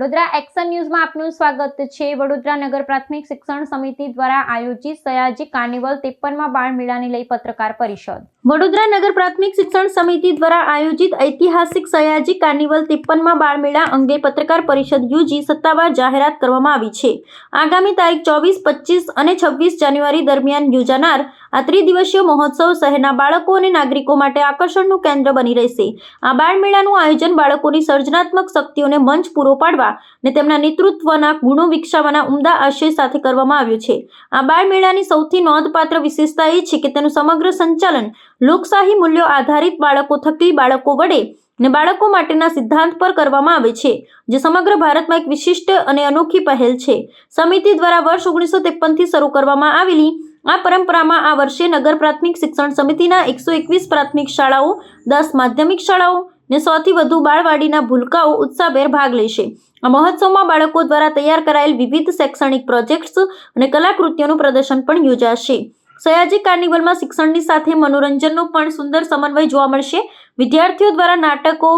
Vadodara action ન્યૂઝમાં આપનું સ્વાગત છે. વડોદરા નગર પ્રાથમિક શિક્ષણ સમિતિ દ્વારા આયોજિત સયાજી કાર્નિવલ ત્રેપનમાં બાળ મેળાને લઈ પત્રકાર પરિષદ. વડોદરા નગર પ્રાથમિક શિક્ષણ સમિતિ દ્વારા આયોજિત ઐતિહાસિક સયાજી કાર્નિવલ ત્રેપનમાં બાળ મેળા અંગે પત્રકાર પરિષદ યોજી સત્તાવાર જાહેરાત કરવામાં આવી છે. આગામી તારીખ ચોવીસ, પચીસ અને છવ્વીસ જાન્યુઆરી દરમિયાન યોજાનાર આ ત્રિદિવસીય મહોત્સવ શહેરના બાળકો અને નાગરિકો માટે આકર્ષણનું કેન્દ્ર બની રહેશે. આ બાળ મેળાનું આયોજન બાળકોની સર્જનાત્મક શક્તિઓને મંચ પૂરો પાડવા અને તેમના નેતૃત્વના ગુણો વિકસાવવાના ઉમદા આશય સાથે કરવામાં આવ્યું છે. આ બાળ મેળાની સૌથી નોંધપાત્ર વિશેષતા એ છે કે તેનું સમગ્ર સંચાલન લોકશાહી મૂલ્યો આધારિત બાળકો થકી બાળકો વડે ને બાળકો માટેના સિદ્ધાંત પર કરવામાં આવે છે, જે સમગ્ર ભારતમાં એક વિશિષ્ટ અને અનોખી પહેલ છે. સમિતિ દ્વારા વર્ષ ઓગણીસો ત્રેપનથી શરૂ કરવામાં આવેલી આ પરંપરામાં આ વર્ષે નગર પ્રાથમિક શિક્ષણ સમિતિના એકસો એકવીસ પ્રાથમિક શાળાઓ, દસ માધ્યમિક શાળાઓ ને સોથી વધુ બાળવાડીના ભૂલકાઓ ઉત્સાહભેર ભાગ લેશે. આ મહોત્સવમાં બાળકો દ્વારા તૈયાર કરાયેલ વિવિધ શૈક્ષણિક પ્રોજેક્ટ્સ અને કલાકૃતિઓનું પ્રદર્શન પણ યોજાશે. સયાજી કાર્નિવલમાં શિક્ષણની સાથે મનોરંજનનો પણ સુંદર સમન્વય જોવા મળશે. વિદ્યાર્થીઓ દ્વારા નાટકો,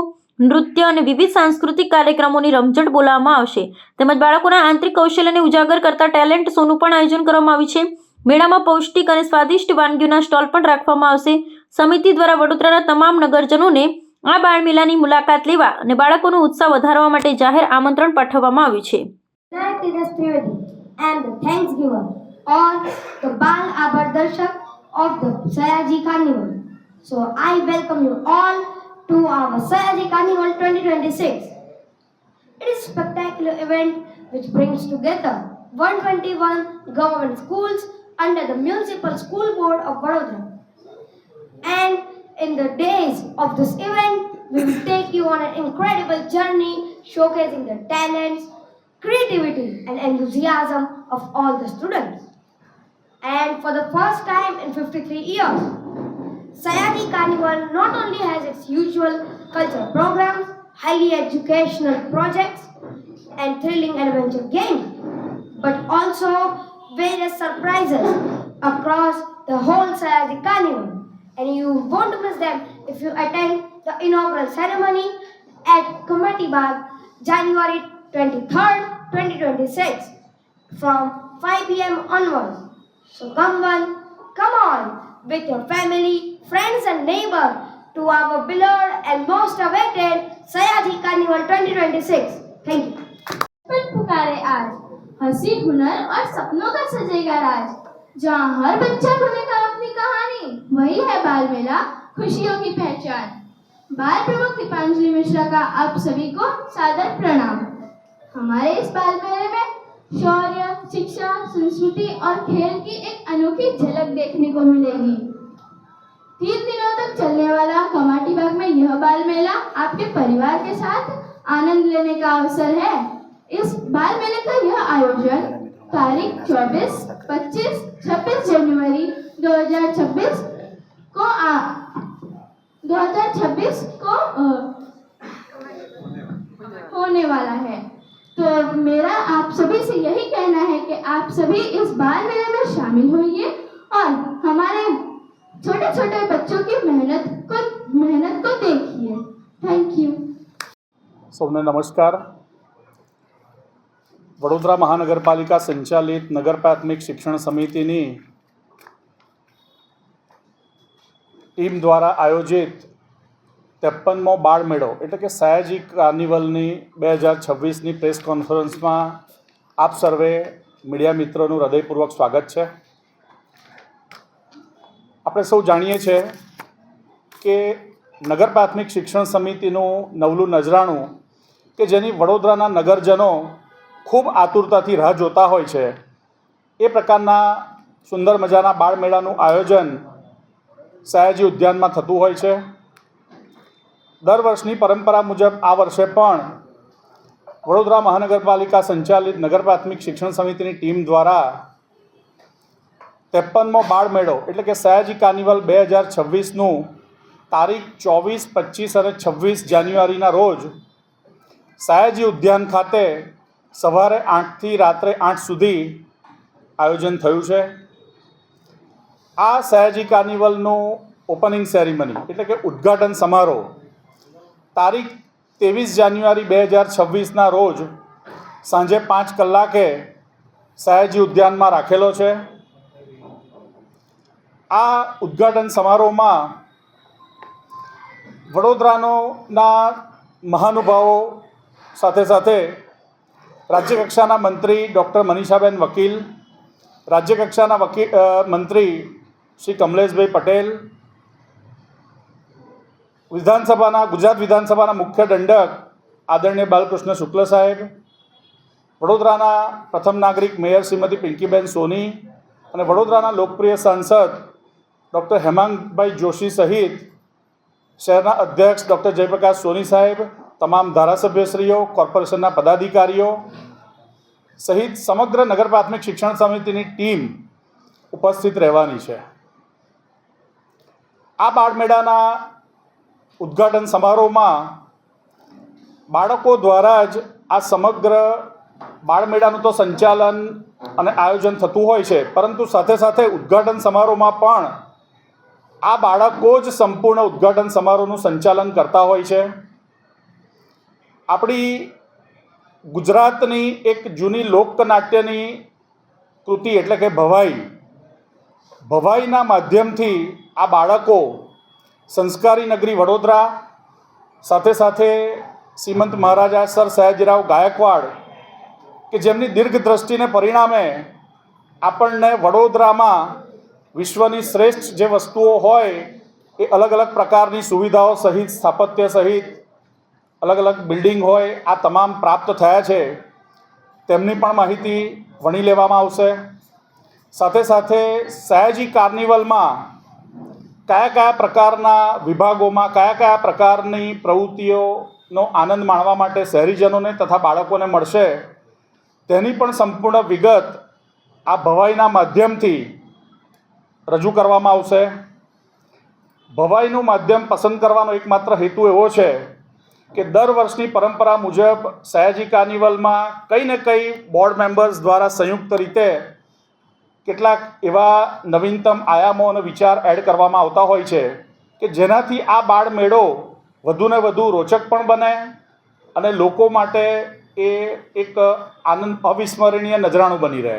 નૃત્ય અને વિવિધ સાંસ્કૃતિક કાર્યક્રમોની રમઝટ બોલાવવામાં આવશે. તેમજ બાળકોના આંતરિક કૌશલ્યને ઉજાગર કરતા ટેલેન્ટ શોનું પણ આયોજન કરવામાં આવ્યું છે. મેળામાં પૌષ્ટિક અને સ્વાદિષ્ટ વાનગીઓના સ્ટોલ પણ રાખવામાં આવશે સમિતિ દ્વારા વડોદરાના તમામ નગરજનોને આ બાળ મેળાની મુલાકાત લેવા અને બાળકોનો ઉત્સાહ વધારવા માટે જાહેર આમંત્રણ પાઠવવામાં આવ્યું છે Vinayak Tejas Trivedi and the Thanksgiver or the Bal Abar Darshak of the Sayaji Carnival. So I welcome you all to our Sayaji Carnival 2026. It is a spectacular event which brings together 121 government schools under the Municipal School Board of Vadodara. And in the days of this event, we will take you on an incredible journey showcasing the talents, creativity, and enthusiasm of all the students. And for the first time in 53 years, Sayati Carnival not only has its usual cultural programs, highly educational projects, and thrilling adventure games, but also various surprises across the whole Sayati Carnival. And you won't miss them if you attend the inaugural ceremony at Committee Bagh, January 23rd, 2026, from 5 pm onwards. So come on, come on with your family, friends, and neighbor to our beloved and most awaited Sayaji Carnival 2026. Thank you. बचपन पुकारे आज हँसी, हुनर और सपनों का सजेगा राज, जहाँ हर बच्चा बुनेगा अपनी कहानी। वही है बाल मेला खुशियों की पहचान। बाल प्रमुख दीपांजलि मिश्रा का आप सभी को सादर प्रणाम। हमारे इस बाल मेले में शौर्य, शिक्षा, संस्कृति और खेल की एक अनोखी झलक देखने को मिलेगी। तीन दिनों तक चलने वाला कमाटी बाग में यह बाल मेला आपके परिवार के साथ आनंद लेने का अवसर है। इस बाल मेले का यह आयोजन तारीख 24, 25, 26 जनवरी 2026 को आ, 2026 को होने वाला है। तो मेरा आप सभी से यही कहना है कि आप सभी इस बाल मेले में शामिल होइए और हमारे छोटे छोटे बच्चों की मेहनत को मेहनत को देखिए। Thank you. सबने नमस्कार। વડોદરા મહાનગરપાલિકા સંચાલિત નગર પ્રાથમિક શિક્ષણ સમિતિની ટીમ દ્વારા આયોજિત ત્રેપનમો બાળ મેળો એટલે કે સયાજી કાર્નિવલની બે હજાર છવ્વીસની પ્રેસ કોન્ફરન્સમાં આપ સર્વે મીડિયા મિત્રોનું હૃદયપૂર્વક સ્વાગત છે. આપણે સૌ જાણીએ છીએ કે નગર પ્રાથમિક શિક્ષણ સમિતિનું નવલું નજરાણું કે જેની વડોદરાના નગરજનો ખૂબ આતુરતાથી રાહ જોતા હોય છે. એ પ્રકારના સુંદર મજાના બાળ મેળાનું આયોજન સયાજી ઉદ્યાનમાં થતું હોય છે. દર વર્ષની પરંપરા મુજબ આ વર્ષે પણ વડોદરા મહાનગરપાલિકા સંચાલિત નગર પ્રાથમિક શિક્ષણ સમિતિની ટીમ દ્વારા ત્રેપનમો બાળ મેળો એટલે કે સયાજી કાર્નિવલ બે હજાર છવ્વીસનું તારીખ ચોવીસ, પચીસ અને છવ્વીસ જાન્યુઆરીના રોજ સયાજી ઉદ્યાન ખાતે સવારે આઠથી રાત્રે આઠ સુધી આયોજન થયું છે. આ સયાજી કાર્નિવલનું ઓપનિંગ સેરેમની એટલે કે ઉદ્ઘાટન સમારોહ તારીખ ત્રેવીસ જાન્યુઆરી બે હજાર છવ્વીસના રોજ સાંજે પાંચ કલાકે સયાજી ઉદ્યાનમાં રાખેલો છે. આ ઉદ્ઘાટન સમારોહમાં વડોદરાનો ના મહાનુભાવો સાથે સાથે રાજ્યકક્ષાના મંત્રી ડૉક્ટર મનીષાબેન વકીલ, રાજ્યકક્ષાના વકીલ મંત્રી શ્રી કમલેશભાઈ પટેલ, વિધાનસભાના, ગુજરાત વિધાનસભાના મુખ્ય દંડક આદરણીય બાલકૃષ્ણ શુક્લ સાહેબ, વડોદરાના પ્રથમ નાગરિક મેયર શ્રીમતી પિંકીબેન સોની અને વડોદરાના લોકપ્રિય સાંસદ ડૉક્ટર હેમાંગભાઈ જોશી સહિત શહેરના અધ્યક્ષ ડૉક્ટર જયપ્રકાશ સોની સાહેબ, તમામ ધારાસભ્યશ્રીઓ, કોર્પોરેશનના પદાધિકારીઓ સહિત સમગ્ર નગર પ્રાથમિક શિક્ષણ સમિતિની ટીમ ઉપસ્થિત રહેવાની છે. આ બાળમેળાના ઉદ્ઘાટન સમારોહમાં બાળકો દ્વારા જ આ સમગ્ર બાળમેળાનું તો સંચાલન અને આયોજન થતું હોય છે, પરંતુ સાથે સાથે ઉદ્ઘાટન સમારોહમાં પણ આ બાળકો જ સંપૂર્ણ ઉદ્ઘાટન સમારોહનું સંચાલન કરતા હોય છે. આપણી ગુજરાતની એક જૂની લોકનાટ્યની કૃતિ એટલે કે ભવાઈ. ભવાઈના માધ્યમથી આ બાળકો સંસ્કારી નગરી વડોદરા, સાથે સાથે શ્રીમંત મહારાજા સર સયાજીરાવ ગાયકવાડ, કે જેમની દીર્ઘ દ્રષ્ટિને પરિણામે આપણને વડોદરામાં વિશ્વની શ્રેષ્ઠ જે વસ્તુઓ હોય એ અલગ અલગ પ્રકારની સુવિધાઓ સહિત, સ્થાપત્ય સહિત અલગ અલગ બિલ્ડિંગ હોય, આ તમામ પ્રાપ્ત થયા છે, તેમની પણ માહિતી વણી લેવામાં આવશે. સાથે સાથે સયાજી કાર્નિવલમાં કયા કયા પ્રકારના વિભાગોમાં, કયા કયા પ્રકારની પ્રવૃત્તિઓનો આનંદ માણવા માટે શહેરીજનોને તથા બાળકોને મળશે, તેની પણ સંપૂર્ણ વિગત આ ભવાઈના માધ્યમથી રજૂ કરવામાં આવશે. ભવાઈનું માધ્યમ પસંદ કરવાનો એકમાત્ર હેતુ એવો છે કે દર વર્ષની પરંપરા મુજબ સયાજી કાર્નિવલમાં કંઈ ને કંઈ બોર્ડ મેમ્બર્સ દ્વારા સંયુક્ત રીતે કેટલાક એવા નવીનતમ આયામો અને વિચાર એડ કરવામાં આવતા હોય છે કે જેનાથી આ બાળ મેળો વધુને વધુ રોચક પણ બને અને લોકો માટે એ એક આનંદ અવિસ્મરણીય નજરાણું બની રહે.